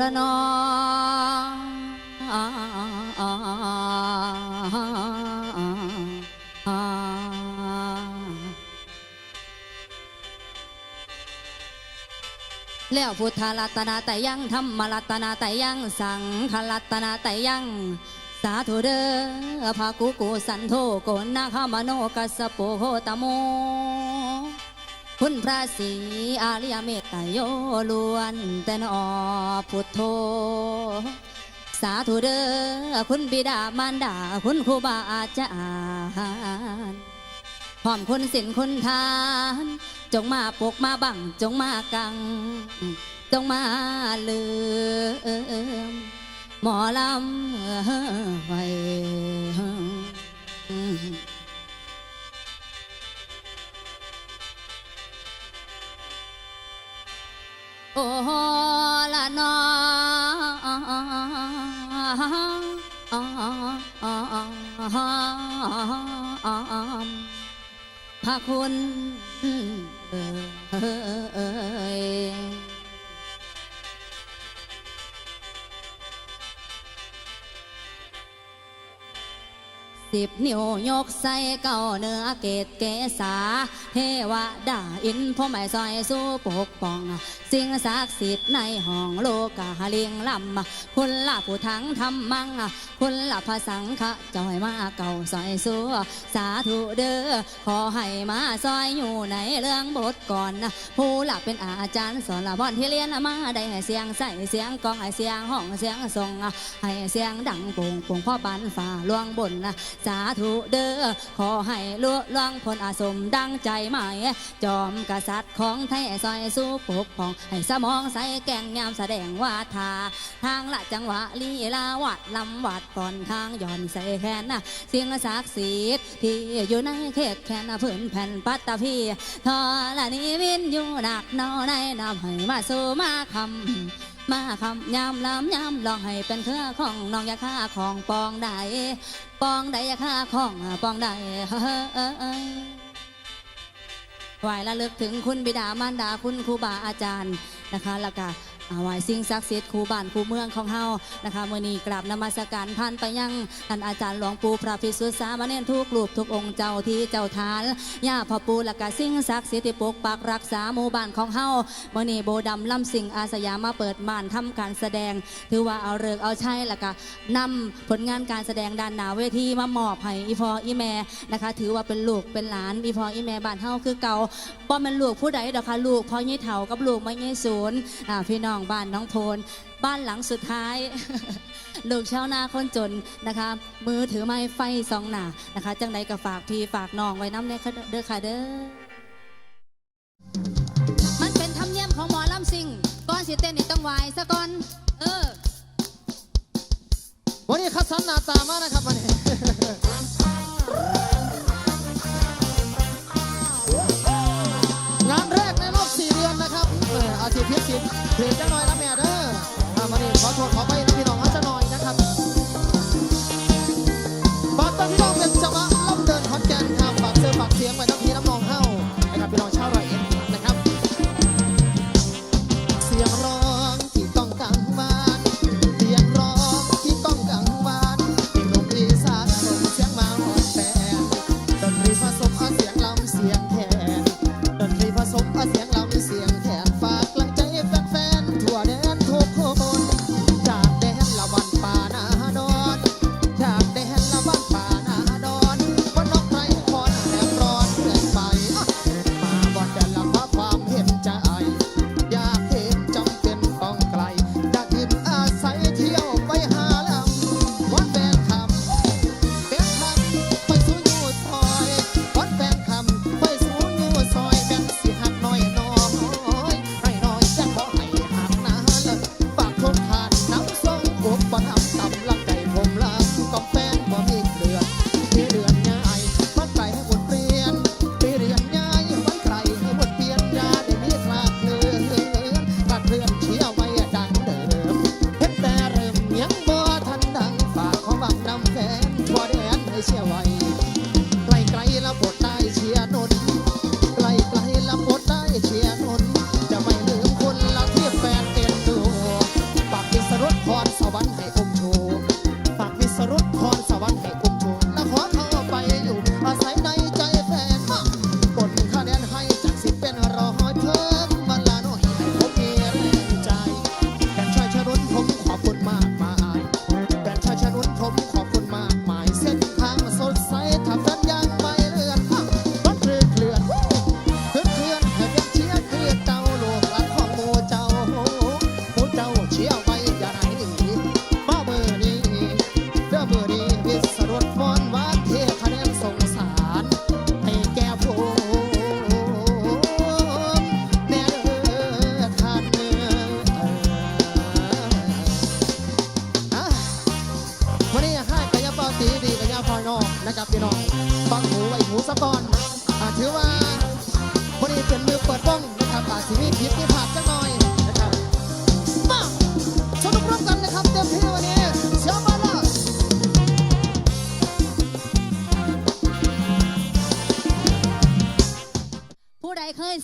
ละนอแล้วพุทธรัตนาแต่ยังธรรมรัตนาแต่ยังสังฆรัตนาแต่ยังสาธุเด้อภากุกุสันโธโกนาคามโนกัสปโปโหตโม คุณพระศรีอาริยเมตโยล้วน แต่นอพุทโธ สาธุเด้อคุณบิดามารดา คุณครูบาอาจารย์พร้อมคุณสินคุณทาน จงมาปกมาบัง จงมากัง จงมาเลือมหมอลำไว้ โอ้ละนอพระคุณเอ่ย สิบนิ้วยกใส่เก้าเนื้อเกตเกษาเทวดาอินพ่อแม่ซอยสู้ปกป้อง สิ่งศักดิ์สิทธิ์ในห้องโลกาเลียงลำคุณละผู้ทั้งทำมังคุณละพระสังฆะจอยมาเก่าซอยสู้สาธุเด้อขอให้มาซอยอยู่ในเรื่องบทก่อนผู้หลักเป็นอาจารย์สอนละบอนที่เรียนมาได้ให้เสียงใส่เสียงกองให้เสียงห้องเสียงทรงให้เสียงดังโป่งโป่งพ่อปันฝ่าลวงบนสาธุเด้อขอให้ลุล่วงพ้นอาสมดังใจหมายจอมกษัตริย์ของไทยซอยสู้ปกป้องให้สมองใสแกงยามแสดงว่าทาทางละจังหวะลีลาวัดลำวัดก่อนทางย่อนใส่แขนนะเสียงศักดิ์สิทธิ์ที่อยู่ในเขตแขนนะพื้นแผ่นปัตตภีทอละนี้วินอยู่หนักนอในนำให้มาสู่มาคำ มาคำยามลำยามลองให้เป็นเครือของน้องยาค่าของปองใดปองใดยาค่าของปองใดเฮ้ยไหวละลึกถึงคุณบิดามารดาคุณครูบาอาจารย์นะคะแล้วก็ อาไหวสิ่งศักดิ์สิทธิ์คูบ้านคูเมืองของเฮานะคะเมื่อนี้กราบนมัสการผ่านไปยังท่านอาจารย์หลวงปู่พระพิสุทธิ์สามเณรทุกรูปทุกองค์เจ้าที่เจ้าทานย่าพ่อปู่และก็สิ่งศักดิ์สิทธิ์ที่ปกปักรักษาหมู่บ้านของเฮาเมื่อนี้โบดำล่ำสิ่งอาสยามมาเปิดม่านทำการแสดง ถือว่าเอาเลิกเอาใช้แล้วก็นำผลงานการแสดงด้านหนาเวทีมามอบให้อีพออีแม่นะคะ ถือว่าเป็นลูกเป็นหลานอีพออีแม่บ้านเฮาคือเก่าป้อมันลูกผู้ใดดอกค่ะลูกพ่อยี่เถากับลูกไม่ยี่ศูนย์อ่าพี่น้ององบ้านน้องโพนบ้านหลังสุดท้าย ลูกชาวนาคนจนนะคะ มือถือไม้ไฟสองหนานะคะ จังใดก็ฝากพี่ฝากน้องไว้น้ำเนี่ยเด้อค่ะเด้อมันเป็นธรรมเนียมของหมอลำซิงก่อนสิเต้นนี่ต้องไหวซะก่อนเออวันนี้คัดสรรหน้าตามากนะครับวันนี้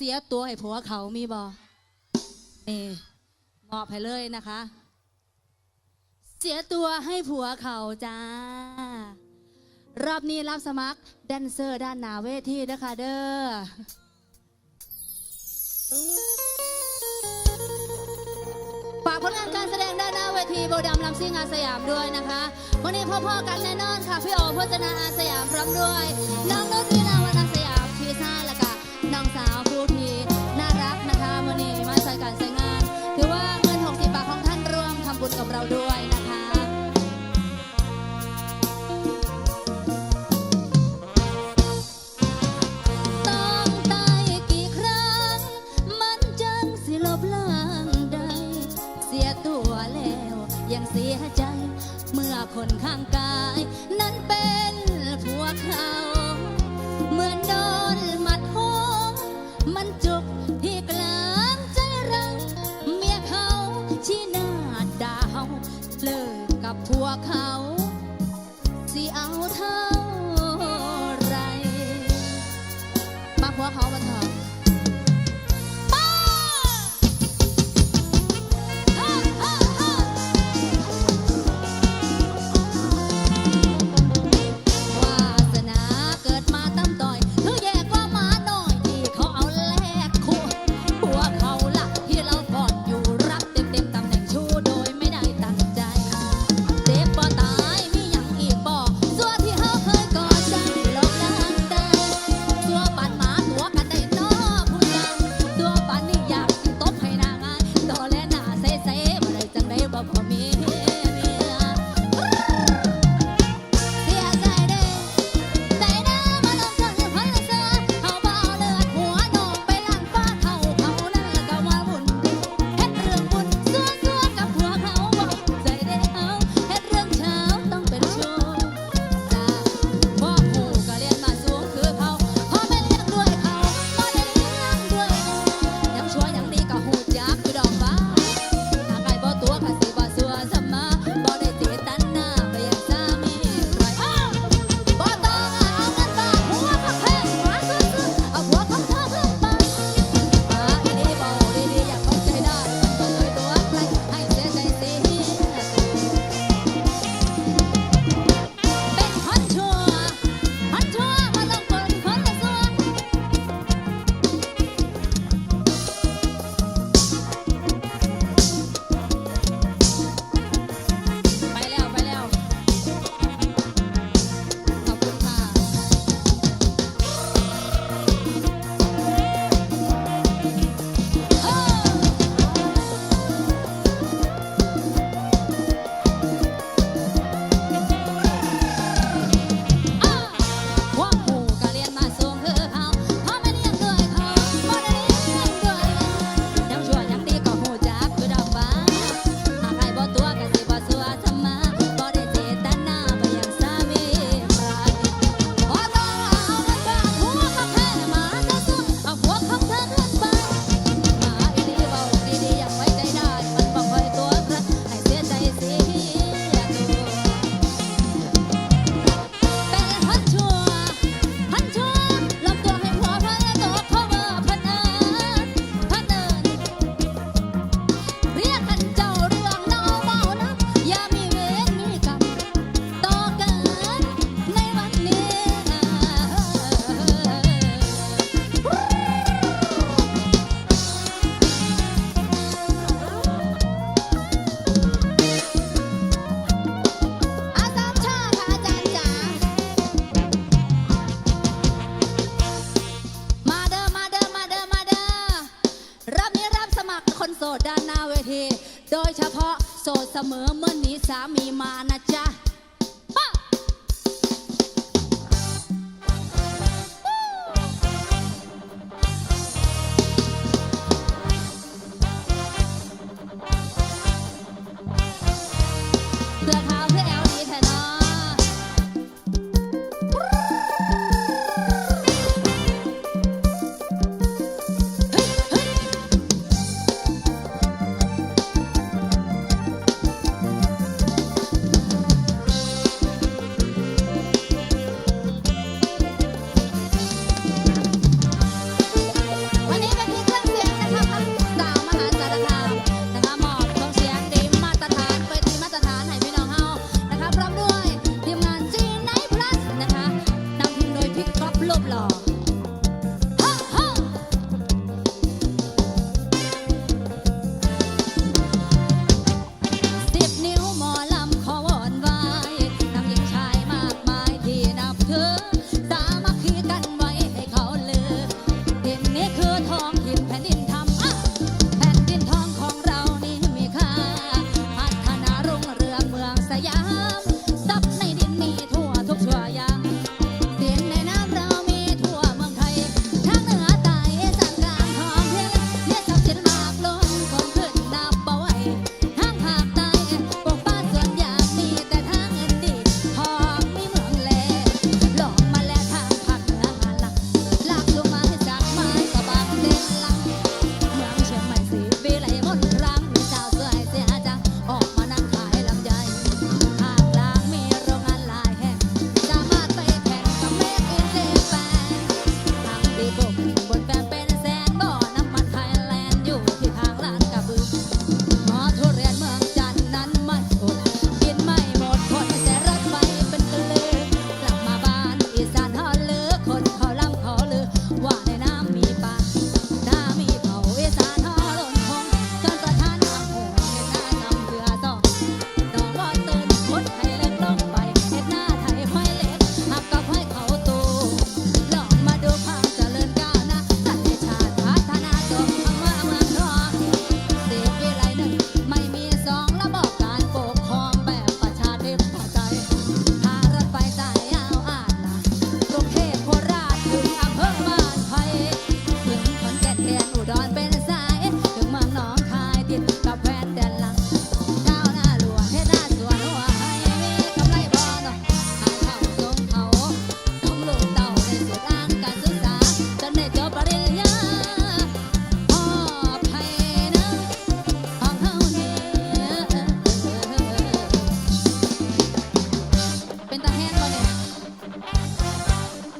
เสียตัวให้ผัวเขามีบอเอมอบให้เลยนะคะ เสียตัวให้ผัวเขาจ้ารอบนี้รับสมัครแดนเซอร์ด้านหนาเวทีนะคะเด้อฝากผลงานการแสดงด้านหน้าเวทีโบดำลำซิงอาสยามด้วยนะคะ วันนี้พ่อๆกันแน่นอนค่ะ พี่โอพจนาอาสยามพร้อมด้วย น้องนุชวิลาวันอาสยามชีซ่า เราด้วยนะ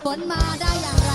ฝนมาได้อย่างไร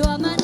Tua maneira.